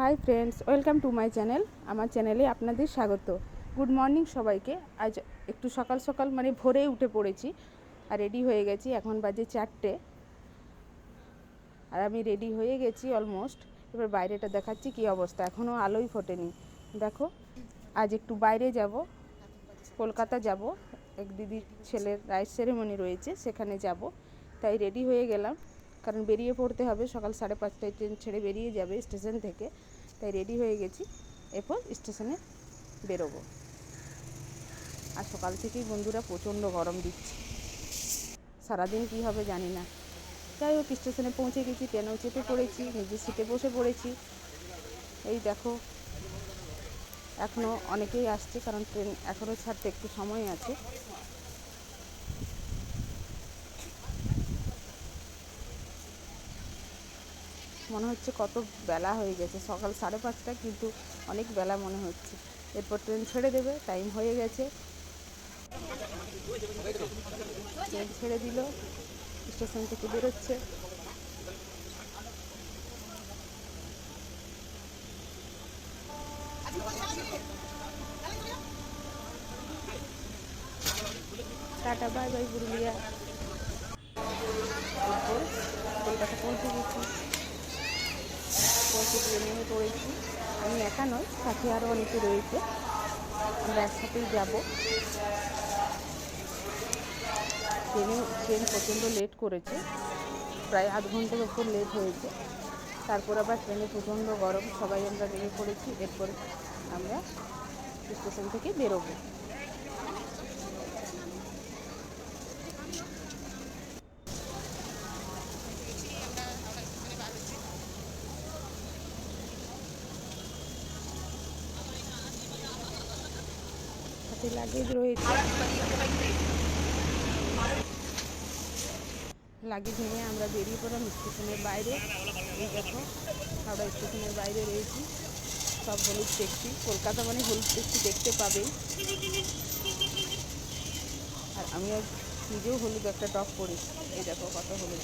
Hi friends, welcome to my channel. আমার চ্যানেলে আপনাদের স্বাগত। গুড মর্নিং সবাইকে। আজ একটু সকাল সকাল মানে ভোরে উঠে পড়েছি আর রেডি হয়ে গেছি। এখন বাজে চারটে আর আমি রেডি হয়ে গেছি অলমোস্ট। এবার বাইরেটা দেখাচ্ছি কি অবস্থা। এখনও আলোই ফোটেনি। দেখো, আজ একটু বাইরে যাব। কলকাতা যাব। এক দিদির ছেলের রাইস সেরেমনি রয়েছে, সেখানে যাব। তাই রেডি হয়ে গেলাম। কারণ বেরিয়ে পড়তে হবে, সকাল সাড়ে পাঁচটায় ট্রেন ছেড়ে বেরিয়ে যাবে স্টেশন থেকে। তাই রেডি হয়ে গেছি, এরপর স্টেশনে বেরোবো। আর সকাল থেকেই বন্ধুরা প্রচণ্ড গরম দিচ্ছে। সারাদিন কী হবে জানি না। যাই হোক, স্টেশনে পৌঁছে গেছি ট্রেনেও চেপে পড়েছি, নিজের সিটে বসে পড়েছি। এই দেখো এখনও অনেকেই আসছে কারণ ট্রেন এখনও ছাড়তে একটু সময় আছে। মনে হচ্ছে কত বেলা হয়ে গেছে। সকাল সাড়ে পাঁচটা কিন্তু অনেক বেলা মনে হচ্ছে। এরপর ট্রেন ছেড়ে দেবে টাইম হয়ে গেছে। ট্রেন ছেড়ে দিল, স্টেশন থেকে বেরোচ্ছে। Tata, bye bye Purulia. Kolkata পৌঁছে গেছি। গিয়ে নেমে পড়েছি আমি একা নয় সাথে আরও অনেকে রয়েছে। আমরা একসাথেই যাব। ট্রেনে, ট্রেন প্রচণ্ড লেট করেছে। প্রায় আধ ঘণ্টার ওপর লেট হয়েছে। তারপর আবার ট্রেনে প্রচণ্ড গরম, সবাই আমরা নেমে পড়েছি। এরপর আমরা স্টেশন থেকে বেরোবো। সাথে লাগেজ রয়েছে। লাগেজ নিয়ে আমরা বেরিয়ে পড়লাম স্টেশনের বাইরে। এই দেখো, হাওড়া স্টেশনের বাইরে রয়েছি। সব হলুদ ট্যাক্সি কলকাতা মানে হলুদ ট্যাক্সি দেখতে পাবেই। আর আমি আজ নিজেও হলুদ একটা টপ পরেছি। এই দেখো কত হলুদ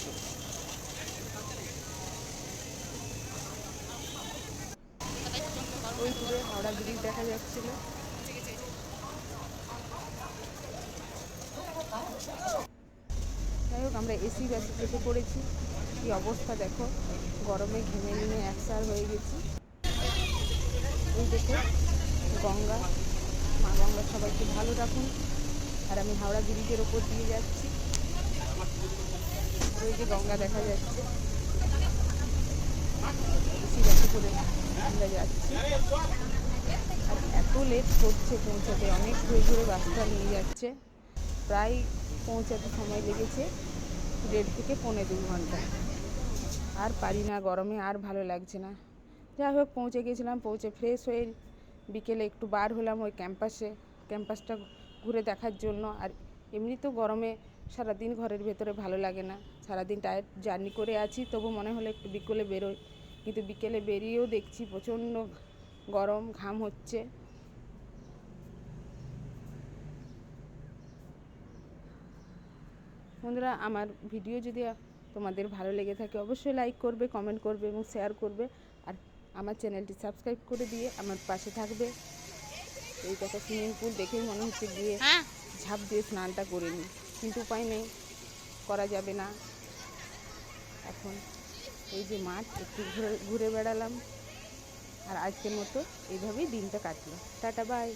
ওই দূরে হাওড়া ব্রিজ দেখা যাচ্ছিল। যাই হোক, আমরা এসি বাসে চেপে পড়েছি। কি অবস্থা দেখো? গরমে ঘেমে ঘেমে একসার হয়ে গেছি। এই দেখো, গঙ্গা। মা গঙ্গা সবাইকে ভালো রাখুন। আর আমি হাওড়া ব্রিজের ওপর দিয়ে যাচ্ছি। ওই যে গঙ্গা দেখা যাচ্ছে। এসি বাসে করে আমরা যাচ্ছি। আর এত লেট করছে পৌঁছাতে। অনেক ধরে ধরে বাসটা নিয়ে যাচ্ছে। প্রায় পৌঁছাতে সময় লেগেছে দেড় থেকে পৌনে দু ঘণ্টা। আর পারি না, গরমে আর ভালো লাগছে না। যাই হোক, পৌঁছে গেছিলাম, পৌঁছে ফ্রেশ হয়ে বিকেলে একটু বার হলাম ওই ক্যাম্পাসে ক্যাম্পাসটা ঘুরে দেখার জন্য। আর এমনি তো গরমে সারাদিন ঘরের ভেতরে ভালো লাগে না। সারাদিন টায়ার জার্নি করে আছি, তবু মনে হলো একটু বিকেলে বেরোই। কিন্তু বিকেলে বেরিয়েও দেখছি প্রচণ্ড গরম, ঘাম হচ্ছে। বন্ধুরা আমার ভিডিও যদি তোমাদের ভালো লেগে থাকে অবশ্যই লাইক করবে কমেন্ট করবে এবং শেয়ার করবে। আর আমার চ্যানেলটি সাবস্ক্রাইব করে দিয়ে আমার পাশে থাকবে। এই দেখো সুইমিং পুল দেখেই মনে হচ্ছে গিয়ে ঝাঁপ দিয়ে স্নানটা করে নিই। কিন্তু উপায় নেই করা যাবে না। এখন এই যে মাঠ একটু ঘুরে ঘুরে বেড়ালাম। আর আজকের মতো এইভাবেই দিনটা কাটলো। Tata bye